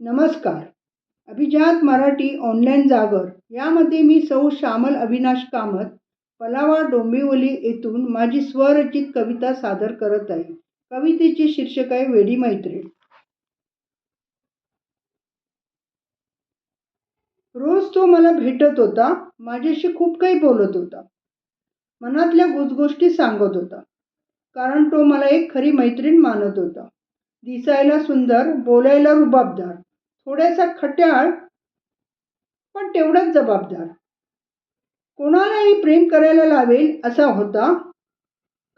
नमस्कार. अभिजात मराठी ऑनलाईन जागर. यामध्ये मी सौ श्यामल अविनाश कामत पलावा डोंबिवली येथून माझी स्वरचित कविता सादर करत आहे. कवितेचे शीर्षक आहे वेडी मैत्रीण. रोज तो मला भेटत होता माझ्याशी खूप काही बोलत होता. मनातल्या गुजगोष्टी सांगत होता. कारण तो मला एक खरी मैत्रीण मानत होता. दिसायला सुंदर बोलायला रुबाबदार. थोड्यासा खट्याळ पण तेवढाच जबाबदार. कोणालाही प्रेम करायला लावेल असा होता.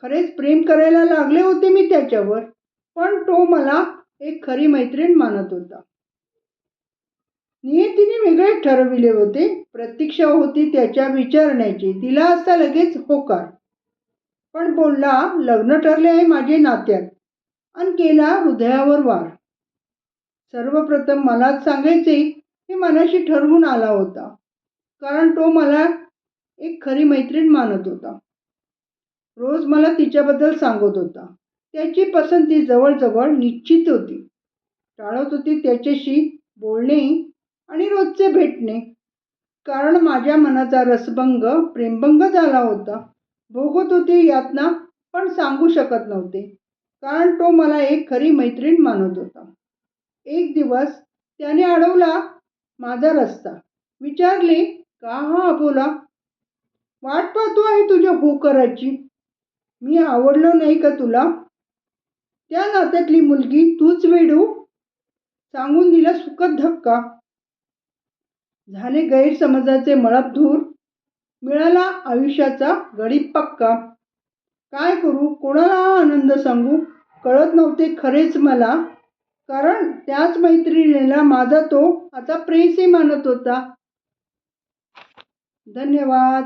खरेच प्रेम करायला लागले होते मी त्याच्यावर पण तो मला एक खरी मैत्रीण मानत होता. नियतीने वेगळे ठरविले होते. प्रतीक्षा होती त्याच्या विचारण्याची. दिला असता लगेच होकार. पण बोलला लग्न ठरले आहे माझे नात्यात. आणि केला हृदयावर वार. सर्वप्रथम मलाच सांगायचे हे मनाशी ठरवून आला होता. कारण तो मला एक खरी मैत्रीण मानत होता. रोज मला तिच्याबद्दल सांगत होता. त्याची पसंती जवळजवळ निश्चित होती. टाळत होती त्याच्याशी बोलणे आणि रोजचे भेटणे. कारण माझ्या मनाचा रसभंग प्रेमभंग झाला होता. भोगत होते यातना पण सांगू शकत नव्हते. कारण तो मला एक खरी मैत्रीण मानत होता. एक दिवस त्याने अडवला माझा रस्ता. विचारले का हा अबोला? वाट पाहतो आहे तुझ्या हो करायची मी आवडलो नाही का तुला? त्या नात्यातली मुलगी तूच वेडू? सांगून दिला सुखद धक्का. झाले गैरसमजाचे मळप धूर मिळाला आयुष्याचा गडीब पक्का. काय करू? कोणाला आनंद सांगू? कळत नव्हते खरेच मला. कारण त्याच मैत्रिणीला माझा तो आता प्रेसी मानत होता. धन्यवाद.